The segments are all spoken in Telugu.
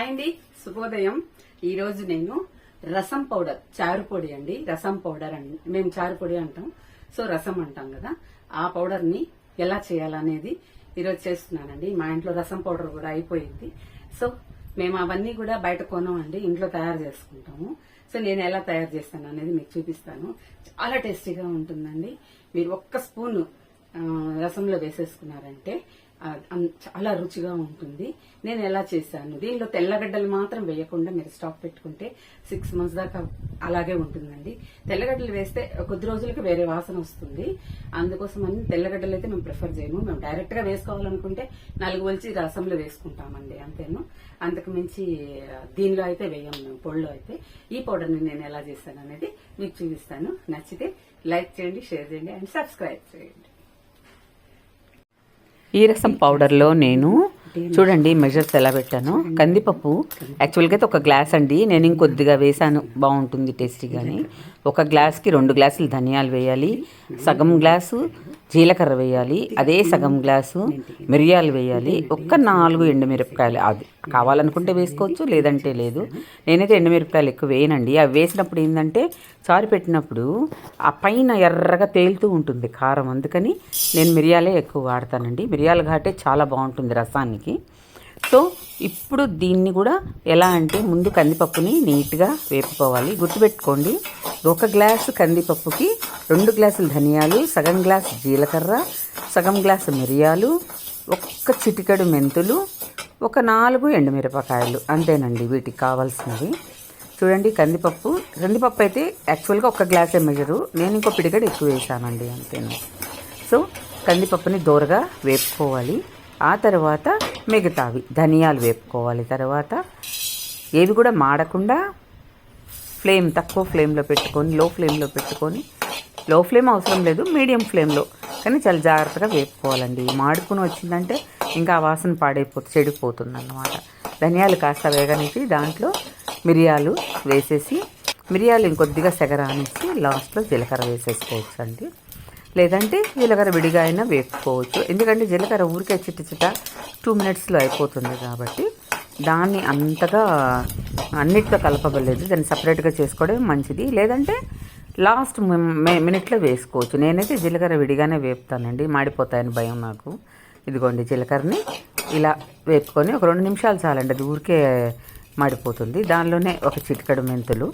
హాయ్ అండి. శుభోదయం. ఈరోజు నేను రసం పౌడర్ చారు పొడి అండి. రసం పౌడర్ అండి మేము చారు పొడి అంటాం. సో రసం అంటాం కదా. ఆ పౌడర్ని ఎలా చేయాలనేది ఈరోజు చేస్తున్నానండి. మా ఇంట్లో రసం పౌడర్ కూడా అయిపోయింది. సో మేము అవన్నీ కూడా బయట కొనమండి. ఇంట్లో తయారు చేసుకుంటాము. సో నేను ఎలా తయారు చేస్తాను అనేది మీకు చూపిస్తాను. చాలా టేస్టీగా ఉంటుందండి. మీరు ఒక్క స్పూన్ రసంలో వేసేసుకున్నారంటే చాలా రుచిగా ఉంటుంది. నేను ఎలా చేశాను? దీనిలో తెల్లగడ్డలు మాత్రం వేయకుండా మీరు స్టాక్ పెట్టుకుంటే సిక్స్ మంత్స్ దాకా అలాగే ఉంటుందండి. తెల్లగడ్డలు వేస్తే కొద్ది రోజులకి వేరే వాసన వస్తుంది. అందుకోసం అని తెల్లగడ్డలు అయితే మేము ప్రిఫర్ చేయము. మేము డైరెక్ట్గా వేసుకోవాలనుకుంటే నాలుగు వలిచి రసంలో వేసుకుంటామండి అంతేను? అంతకు మించి దీనిలో అయితే వేయం మేము పొడిలో అయితే. ఈ పౌడర్ని నేను ఎలా చేశాను అనేది మీకు చూపిస్తాను. నచ్చితే లైక్ చేయండి షేర్ చేయండి అండ్ సబ్స్క్రైబ్ చేయండి. ఈ రసం పౌడర్లో నేను చూడండి మెజర్స్ ఎలా పెట్టాను. కందిపప్పు యాక్చువల్గా అయితే ఒక గ్లాస్ అండి. నేను ఇంకొద్దిగా వేసాను. బాగుంటుంది టేస్టీగాని. ఒక గ్లాస్కి రెండు గ్లాసులు ధనియాలు వేయాలి. సగం గ్లాసు జీలకర్ర వేయాలి అదే సగం గ్లాసు మిరియాలు వేయాలి ఒక్క నాలుగు ఎండుమిరపకాయలు. అది కావాలనుకుంటే వేసుకోవచ్చు లేదంటే లేదు. నేనైతే ఎండుమిరపకాయలు ఎక్కువ వేయనండి. అవి వేసినప్పుడు ఏంటంటే చారు పెట్టినప్పుడు ఆ పైన ఎర్రగా తేలుతూ ఉంటుంది కారం. అందుకని నేను మిరియాలే ఎక్కువ వాడతానండి. మిరియాల ఘాటే చాలా బాగుంటుంది రసానికి. సో ఇప్పుడు దీన్ని కూడా ఎలా అంటే ముందు కందిపప్పుని నీట్గా వేపుకోవాలి. గుర్తుపెట్టుకోండి ఒక గ్లాసు కందిపప్పుకి రెండు గ్లాసులు ధనియాలు సగం గ్లాస్ జీలకర్ర సగం గ్లాసు మిరియాలు ఒక్క చిటికెడు మెంతులు ఒక నాలుగు ఎండుమిరపకాయలు. అంతేనండి వీటికి కావాల్సినవి. చూడండి కందిపప్పు. కందిపప్పు అయితే యాక్చువల్గా ఒక గ్లాసే మెజరు నేను ఇంకో పిడిగడు ఎక్కువ వేసానండి అంతేను? సో కందిపప్పుని దోరగా వేపుకోవాలి. ఆ తర్వాత మిగతావి. ధనియాలు వేపుకోవాలి తర్వాత. ఏవి కూడా మాడకుండా ఫ్లేమ్ తక్కువ ఫ్లేమ్లో పెట్టుకొని లో ఫ్లేమ్లో పెట్టుకొని లో ఫ్లేమ్ అవసరం లేదు మీడియం ఫ్లేమ్లో. కానీ చాలా జాగ్రత్తగా వేపుకోవాలండి. మాడుకుని వచ్చిందంటే ఇంకా ఆ వాసన పాడైపోతుంది చెడిపోతుంది అన్నమాట ధనియాలు కాస్త వేగనిచ్చి దాంట్లో మిరియాలు వేసేసి మిరియాలు ఇంకొద్దిగా సెగరానిచ్చి లాస్ట్లో జీలకర్ర వేసేసుకోవచ్చు అండి లేదంటే జీలకర్ర విడిగా అయినా వేపుకోవచ్చు. ఎందుకంటే జీలకర్ర ఊరికే చిట్ట చిట్ట టూ మినిట్స్లో అయిపోతుంది కాబట్టి దాన్ని అంతగా అన్నిటితో కలపబడలేదు. దాన్ని సపరేట్గా చేసుకోవడం మంచిది. లేదంటే లాస్ట్ మినిట్లో వేసుకోవచ్చు. నేనైతే జీలకర్ర విడిగానే వేపుతానండి. మాడిపోతాయని భయం నాకు. ఇదిగోండి జీలకర్రని ఇలా వేపుకొని ఒక రెండు నిమిషాలు చాలండి. అది ఊరికే మాడిపోతుంది. దానిలోనే ఒక చిటికడు మెంతులు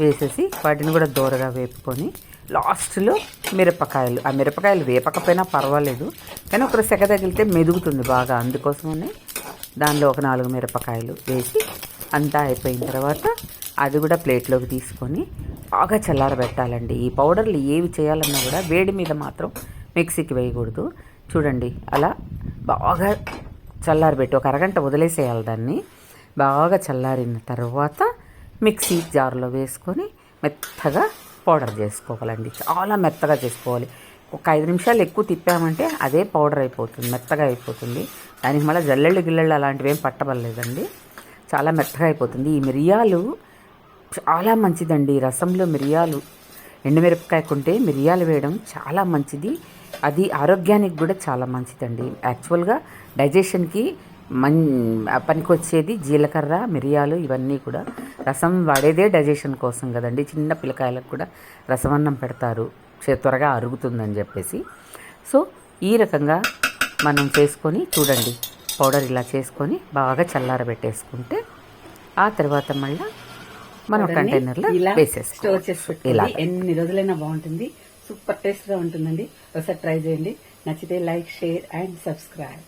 వేసేసి వాటిని కూడా దూరగా వేపుకొని లాస్ట్లో మిరపకాయలు. ఆ మిరపకాయలు వేపకపోయినా పర్వాలేదు. కానీ ఒక సెగ తగిలితే మెదుగుతుంది బాగా. అందుకోసమని దానిలో ఒక నాలుగు మిరపకాయలు వేసి అంతా అయిపోయిన తర్వాత అది కూడా ప్లేట్లోకి తీసుకొని బాగా చల్లారబెట్టాలండి. ఈ పౌడర్లు ఏవి చేయాలన్నా కూడా వేడి మీద మాత్రం మిక్సీకి వేయకూడదు. చూడండి అలా బాగా చల్లారబెట్టి ఒక అరగంట వదిలేసేయాలి దాన్ని. బాగా చల్లారిన తర్వాత మిక్సీ జార్లో వేసుకొని మెత్తగా పౌడర్ చేసుకోవాలండి. చాలా మెత్తగా చేసుకోవాలి. ఒక ఐదు నిమిషాలు ఎక్కువ తిప్పామంటే అదే పౌడర్ అయిపోతుంది మెత్తగా అయిపోతుంది. దానికి మళ్ళీ జల్లెళ్ళు గిల్లెళ్ళు అలాంటివి ఏం పట్టబడలేదండి. చాలా మెత్తగా అయిపోతుంది. ఈ మిరియాలు చాలా మంచిదండి రసంలో మిరియాలు. ఎండుమిరపకాయ కొంటే మిరియాలు వేయడం చాలా మంచిది. అది ఆరోగ్యానికి కూడా చాలా మంచిదండి. యాక్చువల్గా డైజెషన్కి మన్ పనికొచ్చేది జీలకర్ర మిరియాలు ఇవన్నీ కూడా. రసం వాడేదే డైజెషన్ కోసం కదండి. చిన్న పిల్లకాయలకు కూడా రసమన్నం పెడతారు. త్వరగా అరుగుతుందని చెప్పేసి. సో ఈ రకంగా మనం చేసుకొని చూడండి. పౌడర్ ఇలా చేసుకొని బాగా చల్లారబెట్టేసుకుంటే ఆ తర్వాత మళ్ళీ మనం కంటైనర్లో ఇలా స్టోర్ చేసి పెట్టుకోండి. ఎన్ని రోజులైనా బాగుంటుంది. సూపర్ టేస్ట్గా ఉంటుందండి. ఒకసారి ట్రై చేయండి. నచ్చితే లైక్ షేర్ అండ్ సబ్స్క్రైబ్.